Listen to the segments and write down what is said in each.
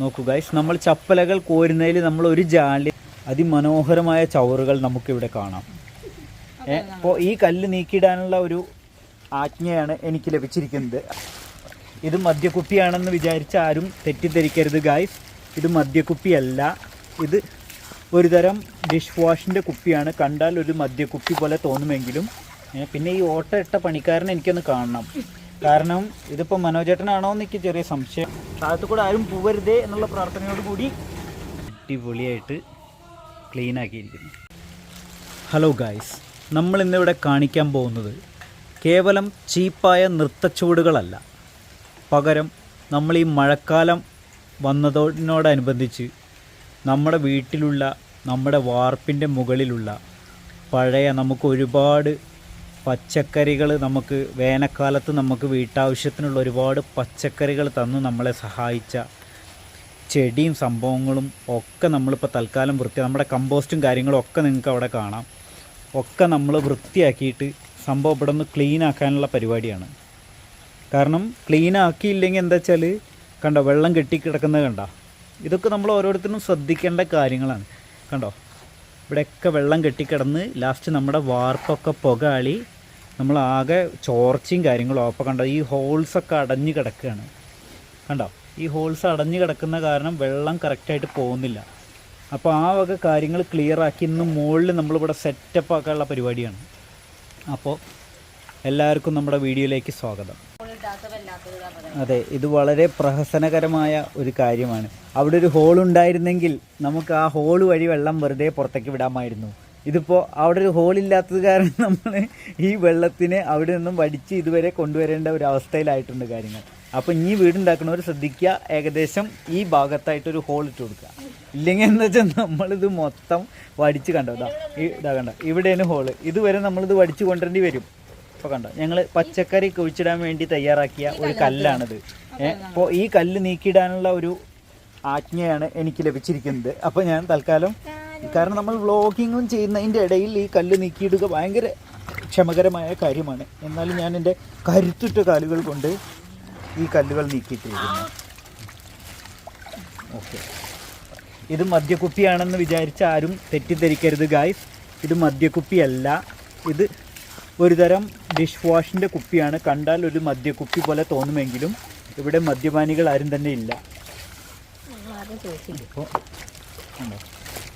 നോക്കൂ നമ്മൾ ചപ്പലകൾ കോരുന്നതിൽ നമ്മൾ ഒരു ജാലി അതിമനോഹരമായ ചവറുകൾ നമുക്കിവിടെ കാണാം. അപ്പോൾ ഈ കല്ല് നീക്കിയിടാനുള്ള ഒരു ആജ്ഞയാണ് എനിക്ക് ലഭിച്ചിരിക്കുന്നത്. ഇത് മദ്യക്കുപ്പിയാണെന്ന് വിചാരിച്ച് ആരും തെറ്റിദ്ധരിക്കരുത് ഗായ്സ് ഇത് മദ്യക്കുപ്പിയല്ല. ഇത് ഒരുതരം ഡിഷ് വാഷിന്റെ കുപ്പിയാണ്. കണ്ടാൽ ഒരു മദ്യക്കുപ്പി പോലെ തോന്നുമെങ്കിലും പിന്നെ ഈ ഓട്ട ഇട്ട പണിക്കാരനെ എനിക്കൊന്ന് കാണണം. കാരണം ഇതിപ്പോൾ മനോജേട്ടനാണോ എന്നൊക്കെ ചെറിയ സംശയം. താഴത്തു കൂടെ ആരും പോവരുതേ എന്നുള്ള പ്രാർത്ഥനയോട് കൂടി അടിപൊളിയായിട്ട് ക്ലീൻ ആക്കിയിരിക്കുന്നു. ഹലോ ഗായ്സ് നമ്മൾ ഇന്നിവിടെ കാണിക്കാൻ പോകുന്നത് കേവലം ചീപ്പായ നൃത്തച്ചുവടുകളല്ല പകരം നമ്മൾ ഈ മഴക്കാലം വന്നതോടനുബന്ധിച്ച് നമ്മുടെ വീട്ടിലുള്ള നമ്മുടെ വാർപ്പിന്റെ മുകളിലുള്ള പഴയ നമുക്ക് ഒരുപാട് പച്ചക്കറികൾ നമുക്ക് വേനൽക്കാലത്ത് നമുക്ക് വീട്ടാവശ്യത്തിനുള്ള ഒരുപാട് പച്ചക്കറികൾ തന്ന് നമ്മളെ സഹായിച്ച ചെടിയും സംഭവങ്ങളും ഒക്കെ നമ്മളിപ്പോൾ തൽക്കാലം വൃത്തി നമ്മുടെ കമ്പോസ്റ്റും കാര്യങ്ങളും ഒക്കെ നിങ്ങൾക്ക് അവിടെ കാണാം. ഒക്കെ നമ്മൾ വൃത്തിയാക്കിയിട്ട് സംഭവം ഇവിടെ ഒന്ന് ക്ലീൻ ആക്കാനുള്ള പരിപാടിയാണ്. കാരണം ക്ലീൻ ആക്കിയില്ലെങ്കിൽ എന്താ വെച്ചാൽ കണ്ടോ വെള്ളം കെട്ടിക്കിടക്കുന്നത് കണ്ട? ഇതൊക്കെ നമ്മൾ ഓരോരുത്തരും ശ്രദ്ധിക്കേണ്ട കാര്യങ്ങളാണ്. കണ്ടോ? ഇവിടെയൊക്കെ വെള്ളം കെട്ടിക്കിടന്ന് ലാസ്റ്റ് നമ്മുടെ വാർപ്പൊക്കെ പുകയാളി നമ്മളാകെ ചോർച്ചയും കാര്യങ്ങളും അപ്പോൾ കണ്ടോ ഈ ഹോൾസൊക്കെ അടഞ്ഞു കിടക്കുകയാണ്. കണ്ടോ? ഈ ഹോൾസ് അടഞ്ഞു കിടക്കുന്ന കാരണം വെള്ളം കറക്റ്റായിട്ട് പോകുന്നില്ല. അപ്പോൾ ആ വക കാര്യങ്ങൾ ക്ലിയർ ആക്കി ഇന്ന് മുകളിൽ നമ്മളിവിടെ സെറ്റപ്പ് ആക്കാനുള്ള പരിപാടിയാണ്. അപ്പോൾ എല്ലാവർക്കും നമ്മുടെ വീഡിയോയിലേക്ക് സ്വാഗതം. അതെ ഇത് വളരെ പ്രഹസനകരമായ ഒരു കാര്യമാണ്. അവിടെ ഒരു ഹോൾ ഉണ്ടായിരുന്നെങ്കിൽ നമുക്ക് ആ ഹോൾ വഴി വെള്ളം വെറുതെ പുറത്തേക്ക് വിടാമായിരുന്നു. ഇതിപ്പോൾ അവിടെ ഒരു ഹോൾ ഇല്ലാത്തത് കാരണം നമ്മൾ ഈ വെള്ളത്തിനെ അവിടെ നിന്നും വടിച്ച് ഇതുവരെ കൊണ്ടുവരേണ്ട ഒരു അവസ്ഥയിലായിട്ടുണ്ട് കാര്യങ്ങൾ. അപ്പോൾ ഇനി വീടുണ്ടാക്കുന്നവർ ശ്രദ്ധിക്കുക ഏകദേശം ഈ ഭാഗത്തായിട്ടൊരു ഹോൾ ഇട്ട് കൊടുക്കുക. ഇല്ലെങ്കിൽ എന്താ വെച്ചാൽ നമ്മളിത് മൊത്തം വടിച്ച് കണ്ടോ? ഇതാ ഈ ഇതാ കണ്ടോ? ഇവിടെയാണ് ഹോൾ ഇതുവരെ നമ്മളിത് വടിച്ച് കൊണ്ടുവരേണ്ടി വരും. ഇപ്പോൾ കണ്ടോ? ഞങ്ങൾ പച്ചക്കറി കുഴിച്ചിടാൻ വേണ്ടി തയ്യാറാക്കിയ ഒരു കല്ലാണിത്. അപ്പോൾ ഈ കല്ല് നീക്കിയിടാനുള്ള ഒരു ആജ്ഞയാണ് എനിക്ക് ലഭിച്ചിരിക്കുന്നത്. അപ്പോൾ ഞാൻ തൽക്കാലം കാരണം നമ്മൾ വ്ളോഗിങ്ങും ചെയ്യുന്നതിന്റെ ഇടയിൽ ഈ കല്ല് നീക്കിയിടുക ഭയങ്കര ക്ഷമകരമായ കാര്യമാണ്. എന്നാലും ഞാൻ എന്റെ കരുത്തുറ്റ കാലുകൾ കൊണ്ട് ഈ കല്ലുകൾ നീക്കിയിട്ടിരിക്കുന്നു. ഓക്കെ. ഇത് മദ്യക്കുപ്പിയാണെന്ന് വിചാരിച്ച് ആരും തെറ്റിദ്ധരിക്കരുത് ഗായ്സ് ഇത് മദ്യക്കുപ്പിയല്ല. ഇത് ഒരുതരം ഡിഷ് വാഷിന്റെ കുപ്പിയാണ്. കണ്ടാൽ ഒരു മദ്യക്കുപ്പി പോലെ തോന്നുമെങ്കിലും ഇവിടെ മദ്യപാനികൾ ആരും തന്നെ ഇല്ല. ഇപ്പോൾ കണ്ടോ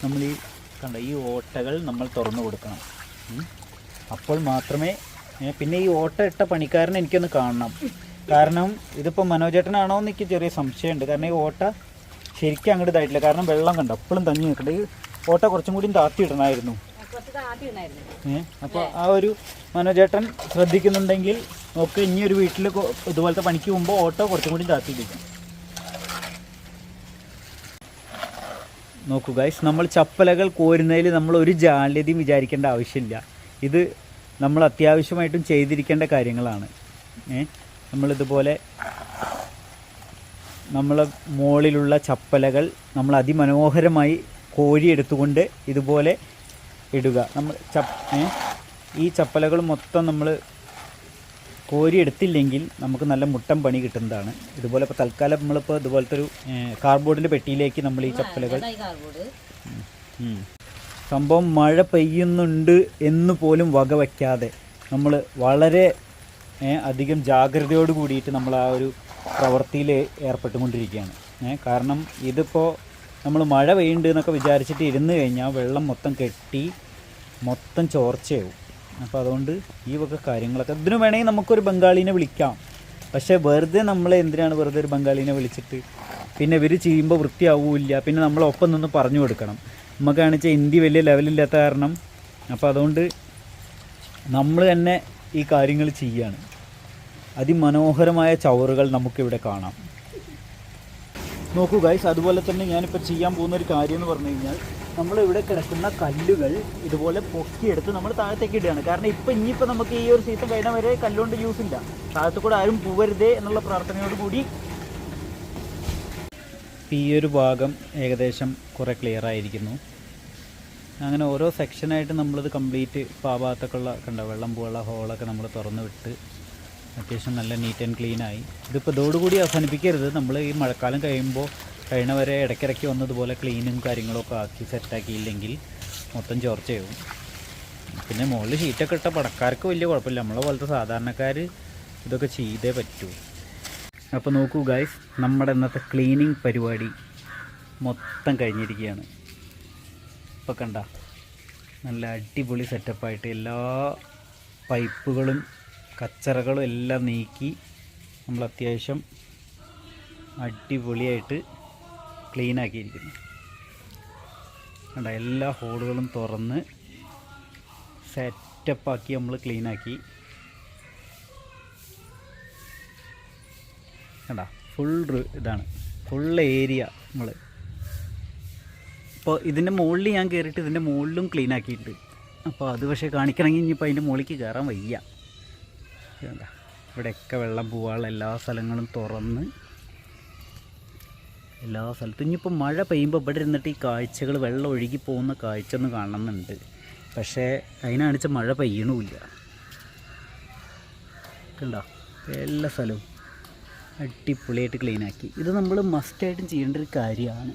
നമ്മൾ ഈ കണ്ട ഈ ഓട്ടകൾ നമ്മൾ തുറന്നു കൊടുക്കണം. അപ്പോൾ മാത്രമേ പിന്നെ ഈ ഓട്ട ഇട്ട പണിക്കാരനെ എനിക്കൊന്ന് കാണണം. കാരണം ഇതിപ്പോൾ മനോജേട്ടനാണോ എന്ന് എനിക്ക് ചെറിയ സംശയമുണ്ട്. കാരണം ഈ ഓട്ട ശരിക്കും അങ്ങോട്ട് ഇതായിട്ടില്ല. കാരണം വെള്ളം കണ്ട? അപ്പോഴും തങ്ങി നിൽക്കണ്ട. ഈ ഓട്ട കുറച്ചും കൂടി താത്തി ഇടണമായിരുന്നു ഏഹ് അപ്പോൾ ആ ഒരു മനോജേട്ടൻ ശ്രദ്ധിക്കുന്നുണ്ടെങ്കിൽ നോക്ക് ഇനി ഒരു വീട്ടിൽ ഇതുപോലത്തെ പണിക്ക് പോകുമ്പോൾ ഓട്ടോ കുറച്ചും കൂടി താത്തിയിടിക്കും നോക്കൂ ഗൈസ് നമ്മൾ ചപ്പലകൾ കോരുന്നതിൽ നമ്മൾ ഒരു ജാള്യതയും വിചാരിക്കേണ്ട ആവശ്യമില്ല. ഇത് നമ്മൾ അത്യാവശ്യമായിട്ടും ചെയ്തിരിക്കേണ്ട കാര്യങ്ങളാണ്. നമ്മളിതുപോലെ നമ്മളെ മുകളിലുള്ള ചപ്പലകൾ നമ്മൾ അതിമനോഹരമായി കോരിയെടുത്തുകൊണ്ട് ഇതുപോലെ ഇടുക. നമ്മൾ ചപ്പ് ഈ ചപ്പലകൾ മൊത്തം നമ്മൾ കോരിയെടുത്തില്ലെങ്കിൽ നമുക്ക് നല്ല മുട്ടൻ പണി കിട്ടുന്നതാണ്. ഇതുപോലെ ഇപ്പോൾ തൽക്കാലം നമ്മളിപ്പോൾ ഇതുപോലത്തെ ഒരു കാർഡ്ബോർഡിന്റെ പെട്ടിയിലേക്ക് നമ്മൾ ഈ ചപ്പലുകൾ. സംഭവം മഴ പെയ്യുന്നുണ്ട് എന്ന് പോലും വക വയ്ക്കാതെ നമ്മൾ വളരെ അധികം ജാഗ്രതയോട് കൂടിയിട്ട് നമ്മൾ ആ ഒരു പ്രവൃത്തിയിൽ ഏർപ്പെട്ടുകൊണ്ടിരിക്കുകയാണ്. കാരണം ഇതിപ്പോൾ നമ്മൾ മഴ പെയ്യുന്നുണ്ട് എന്നൊക്കെ വിചാരിച്ചിട്ട് ഇരുന്ന് കഴിഞ്ഞാൽ വെള്ളം മൊത്തം കെട്ടി മൊത്തം ചോർച്ചയാവും. അപ്പോൾ അതുകൊണ്ട് ഈ വക കാര്യങ്ങളൊക്കെ ഇതിന് വേണമെങ്കിൽ നമുക്കൊരു ബംഗാളിനെ വിളിക്കാം. പക്ഷേ വെറുതെ നമ്മൾ എന്തിനാണ് വെറുതെ ഒരു ബംഗാളിനെ വിളിച്ചിട്ട്? പിന്നെ ഇവർ ചെയ്യുമ്പോൾ വൃത്തിയാവില്ല. പിന്നെ നമ്മളൊപ്പം നിന്ന് പറഞ്ഞു കൊടുക്കണം. നമുക്കാണ് വെച്ചാൽ ഹിന്ദി വലിയ ലെവലില്ലാത്ത കാരണം. അപ്പോൾ അതുകൊണ്ട് നമ്മൾ തന്നെ ഈ കാര്യങ്ങൾ ചെയ്യാണ്. അതിമനോഹരമായ ചവറുകൾ നമുക്കിവിടെ കാണാം. നോക്കൂ ഗൈസ് അതുപോലെ തന്നെ ഞാനിപ്പോൾ ചെയ്യാൻ പോകുന്ന ഒരു കാര്യം എന്ന് പറഞ്ഞു കഴിഞ്ഞാൽ നമ്മൾ ഇവിടെ കിടക്കുന്ന കല്ലുകൾ ഇതുപോലെ പൊക്കിയെടുത്ത് നമ്മൾ താഴത്തേക്ക് ഇടുകയാണ്. കാരണം ഇപ്പം ഇനിയിപ്പോൾ നമുക്ക് ഈ ഒരു സീസൺ കഴിഞ്ഞ വരെ കല്ലുകൊണ്ട് യൂസ് ഇല്ല. താഴത്തു കൂടെ ആരും പോവരുതേ എന്നുള്ള പ്രാർത്ഥനയോട് കൂടി ഈ ഒരു ഭാഗം ഏകദേശം കുറേ ക്ലിയർ ആയിരിക്കുന്നു. അങ്ങനെ ഓരോ സെക്ഷനായിട്ട് നമ്മളിത് കംപ്ലീറ്റ് ഇപ്പോൾ ആ ഭാഗത്തൊക്കെയുള്ള കണ്ട വെള്ളം പോലുള്ള ഹോളൊക്കെ നമ്മൾ തുറന്നു വിട്ട് അത്യാവശ്യം നല്ല നീറ്റ് ആൻഡ് ക്ലീനായി ഇതിപ്പോൾ ഇതോടുകൂടി അവസാനിപ്പിക്കരുത്. നമ്മൾ ഈ മഴക്കാലം കഴിയുമ്പോൾ കഴിഞ്ഞ വരെ ഇടയ്ക്കിടയ്ക്ക് വന്നതുപോലെ ക്ലീനും കാര്യങ്ങളൊക്കെ ആക്കി സെറ്റാക്കിയില്ലെങ്കിൽ മൊത്തം ചോർച്ചയാവും. പിന്നെ മുകളിൽ ഷീറ്റൊക്കെ ഇട്ട പടക്കാർക്ക് വലിയ കുഴപ്പമില്ല. നമ്മളെ പോലത്തെ സാധാരണക്കാർ ഇതൊക്കെ ചെയ്തേ പറ്റൂ. അപ്പോൾ നോക്കൂ ഗായ്സ് നമ്മുടെ ഇന്നത്തെ ക്ലീനിങ് പരിപാടി മൊത്തം കഴിഞ്ഞിരിക്കുകയാണ്. ഇപ്പോൾ കണ്ട നല്ല അടിപൊളി സെറ്റപ്പായിട്ട് എല്ലാ പൈപ്പുകളും കച്ചറകളും എല്ലാം നീക്കി നമ്മൾ അത്യാവശ്യം അടിപൊളിയായിട്ട് ക്ലീൻ ആക്കിയിരിക്കുന്നു കണ്ടോ എല്ലാ ഹോളുകളും തുറന്ന് സെറ്റപ്പാക്കി നമ്മൾ ക്ലീൻ ആക്കി കണ്ടോ ഫുൾ ഇതാണ് ഫുൾ ഏരിയ നമ്മൾ അപ്പോൾ ഇതിന്റെ മുകളിൽ ഞാൻ കയറിയിട്ട് ഇതിന്റെ മുകളിലും ക്ലീൻ ആക്കിയിട്ടുണ്ട് അപ്പോൾ അത് പക്ഷേ കാണിക്കണമെങ്കിൽ ഇനിയിപ്പോൾ അതിന്റെ മുകളിലേക്ക് കയറാൻ വയ്യ. ഇവിടെയൊക്കെ വെള്ളം പോകാനുള്ള എല്ലാ സ്ഥലങ്ങളും തുറന്ന് എല്ലാ സ്ഥലത്തും. ഇനിയിപ്പോൾ മഴ പെയ്യുമ്പോൾ ഇവിടെ ഇരുന്നിട്ട് ഈ കാഴ്ചകൾ വെള്ളം ഒഴുകി പോകുന്ന കാഴ്ച ഒന്ന് കാണണമെന്നുണ്ട് പക്ഷേ അതിനാണിച്ച മഴ പെയ്യണമില്ല കണ്ടോ? എല്ലാ സ്ഥലവും അടിപൊളിയായിട്ട് ക്ലീനാക്കി ഇത് നമ്മൾ മസ്റ്റായിട്ടും ചെയ്യേണ്ട ഒരു കാര്യമാണ്.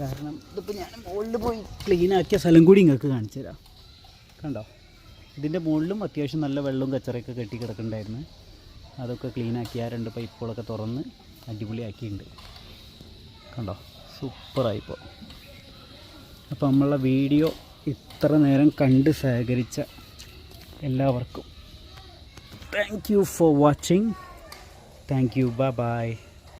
കാരണം ഇതിപ്പോൾ ഞാൻ മുകളിൽ പോയി ക്ലീനാക്കിയ സ്ഥലം കൂടി നിങ്ങൾക്ക് കാണിച്ചു തരാം. കണ്ടോ? ഇതിന്റെ മുകളിലും അത്യാവശ്യം നല്ല വെള്ളവും കച്ചറയൊക്കെ കെട്ടി കിടക്കണ്ടായിരുന്നു. അതൊക്കെ ക്ലീനാക്കി ആ രണ്ട് പൈപ്പുകളൊക്കെ തുറന്ന് അടിപൊളിയാക്കിയിട്ടുണ്ട്. കണ്ടോ? സൂപ്പറായി സൂപ്പറായിപ്പോൾ അപ്പോൾ നമ്മളുടെ വീഡിയോ ഇത്ര നേരം കണ്ട് സഹകരിച്ച എല്ലാവർക്കും. Thank you for watching thank you bye bye